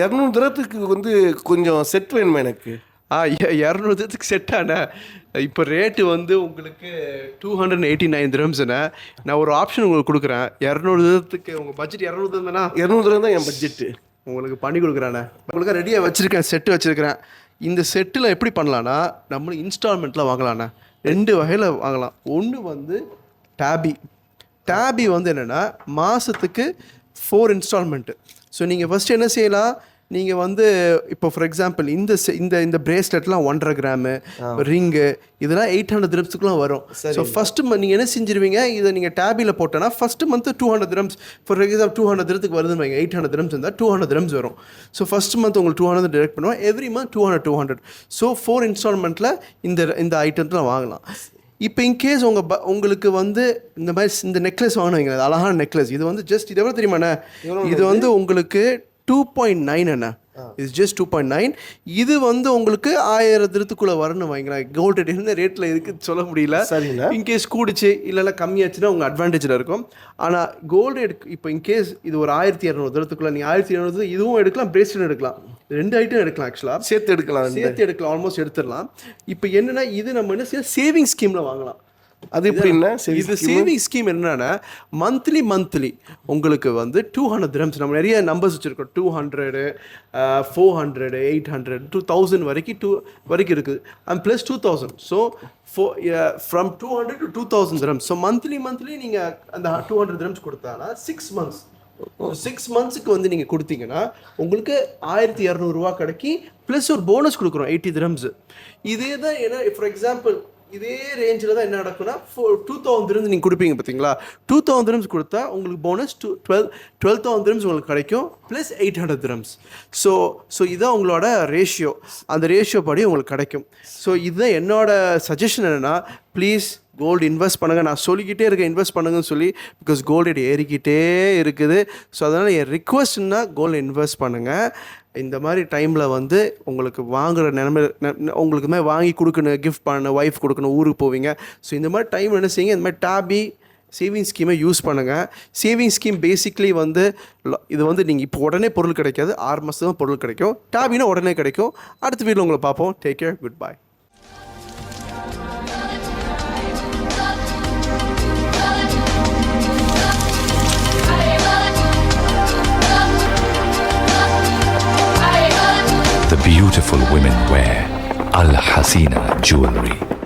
இரநூறு தரத்துக்கு வந்து கொஞ்சம் செட் வேணுமா எனக்கு? ஆ இரநூறுக்கு செட் ஆனே இப்போ ரேட்டு வந்து உங்களுக்கு டூ ஹண்ட்ரட் எயிட்டி நைன் திரம்ஸ்ண்ணே நான் ஒரு ஆப்ஷன் உங்களுக்கு கொடுக்குறேன். இரநூறு தரத்துக்கு உங்கள் பட்ஜெட் இரநூறு தானே? இரநூறு தரம் தான் என் பட்ஜெட்டு உங்களுக்கு பண்ணி கொடுக்குறானே உங்களுக்கு ரெடியாக வச்சுருக்கேன் செட்டு வச்சுருக்கிறேன் இந்த செட்டில் எப்படி பண்ணலான்னா நம்ம இன்ஸ்டால்மெண்ட்டில் வாங்கலாண்ணே ரெண்டு வகையில் வாங்கலாம். ஒன்று வந்து டேபி டேபி வந்து என்னென்னா மாதத்துக்கு ஃபோர் இன்ஸ்டால்மெண்ட்டு ஸோ நீங்கள் ஃபஸ்ட்டு என்ன செய்யலாம்? நீங்கள் வந்து இப்போ ஃபார் எக்ஸாம்பிள் இந்த இந்த இந்த பிரேஸ்லெட்லாம் ஒன்றரை கிராமு ரிங்கு இதெல்லாம் எயிட் ஹண்ட்ரட் திரம்ஸுக்குலாம் வரும். ஸோ ஃபஸ்ட்டு நீங்கள் என்ன செஞ்சிருவீங்க? இதை நீங்கள் டேபியில் போட்டோன்னா first month two hundred dirhams for example two hundred திரத்துக்கு வருதுன்னு வைங்க எயிட் ஹண்ட்ரட் திரம்ஸ் இருந்தால் டூ ஹண்ட்ரட் திரம்ஸ் வரும். ஸோ ஃபஸ்ட் மந்த் உங்களுக்கு டூ ஹண்ட்ரட் டிரெக்ட் பண்ணுவோம். Every month two hundred two hundred so four இன்ஸ்டால்மெண்ட்டில் இந்த இந்த ஐட்டத்தில் வாங்கலாம். இப்போ இன்கேஸ் உங்கள் ப உங்களுக்கு வந்து இந்த மாதிரி இந்த நெக்லஸ் வாங்கினீங்க அது அழகான நெக்லஸ் இது வந்து ஜஸ்ட் இது எவ்வளோ தெரியுமாண்ணே இது வந்து உங்களுக்கு டூ பாயிண்ட் நைன் அண்ணா. இது ஜஸ்ட் டூ பாயிண்ட் நைன் இது வந்து உங்களுக்கு ஆயிரம் திருத்துக்குள்ளே வரணும் வைங்களேன் கோல்டு இருந்த ரேட்டில் இருக்குது சொல்ல முடியல. சரிண்ணா. இன்கேஸ் கூடிச்சு இல்லைல்ல கம்மியாச்சுன்னா உங்கள் அட்வான்டேஜில் இருக்கும். ஆனால் கோல்டு எடுக்க இப்போ இன்கேஸ் இது ஒரு ஆயிரத்தி இரநூறு தூரத்துக்குள்ள நீங்கள் ஆயிரத்தி இரநூறு இதுவும் எடுக்கலாம் பிரேஸ்லெட் எடுக்கலாம். ரெண்டு ஐட்டம் எடுக்கலாம் ஆக்சுவலாக சேர்த்து எடுக்கலாம் சேர்த்து எடுக்கலாம் ஆல்மோஸ்ட் எடுத்துடலாம். இப்போ என்னன்னா இது நம்ம என்ன செய்யலாம் சேவிங் ஸ்கீமில் வாங்கலாம். அது எப்படின்னா இது சேவிங் ஸ்கீம் என்னன்னா மந்த்லி மந்த்லி உங்களுக்கு வந்து டூ ஹண்ட்ரட் திரம்ஸ் நம்ம நிறைய நம்பர்ஸ் வச்சுருக்கோம். Two hundred four hundred eight hundred two thousand வரைக்கும் டூ வரைக்கும் இருக்குது and plus two thousand so ஃபோ from two hundred to two thousand dirhams so monthly monthly நீங்கள் அந்த டூ ஹண்ட்ரட் திரம்ஸ் கொடுத்தானா சிக்ஸ் மந்த்ஸ் Oh, சிக்ஸ் மந்த்ஸுக்கு வந்து நீங்கள் கொடுத்தீங்கன்னா உங்களுக்கு ஆயிரத்தி இரநூறுவா கிடைக்கி ப்ளஸ் ஒரு போனஸ் கொடுக்குறோம் எயிட்டி திரம்ஸ் இதே தான் ஏன்னா ஃபார் எக்ஸாம்பிள் இதே ரேஞ்சில் தான் என்ன நடக்கும்னா ஃபோர் டூ தௌசண்ட் திரம்ஸ் நீங்கள் கொடுப்பீங்க பார்த்தீங்களா டூ தௌசண்ட் திரம்ஸ் கொடுத்தா உங்களுக்கு bonus two twelve twelve thousand dirhams உங்களுக்கு கிடைக்கும் plus eight hundred dirhams so so இதுதான் உங்களோட ரேஷியோ அந்த ரேஷியோ படி உங்களுக்கு கிடைக்கும். ஸோ இதுதான் என்னோட சஜஷன் என்னென்னா ப்ளீஸ் கோல்டு இன்வெஸ்ட் பண்ணுங்கள் நான் சொல்லிக்கிட்டே இருக்கேன் இன்வெஸ்ட் பண்ணுங்கன்னு சொல்லி பிகாஸ் கோல்டு ரேட் ஏறிக்கிட்டே இருக்குது. ஸோ அதனால் என் ரிக்வஸ்ட்னா கோல்டு இன்வெஸ்ட் பண்ணுங்கள் இந்த மாதிரி டைமில் வந்து உங்களுக்கு வாங்குகிற நிலமை உங்களுக்கு மாதிரி வாங்கி கொடுக்கணும் கிஃப்ட் பண்ணணும் ஒய்ஃப் கொடுக்கணும் ஊருக்கு போவீங்க. ஸோ இந்த மாதிரி டைம் என்ன செய்யுங்க? இந்த மாதிரி டாபி சேவிங் ஸ்கீமை யூஸ் பண்ணுங்கள் சேவிங் ஸ்கீம் பேசிக்லி வந்து இது வந்து நீங்கள் இப்போ உடனே பொருள் கிடைக்காது. ஆறு மாதம் தான் பொருள் கிடைக்கும். டாபினா உடனே கிடைக்கும். அடுத்த வீட்டில் உங்களை பார்ப்போம். Take care goodbye beautiful women wear Al Hasina jewelry.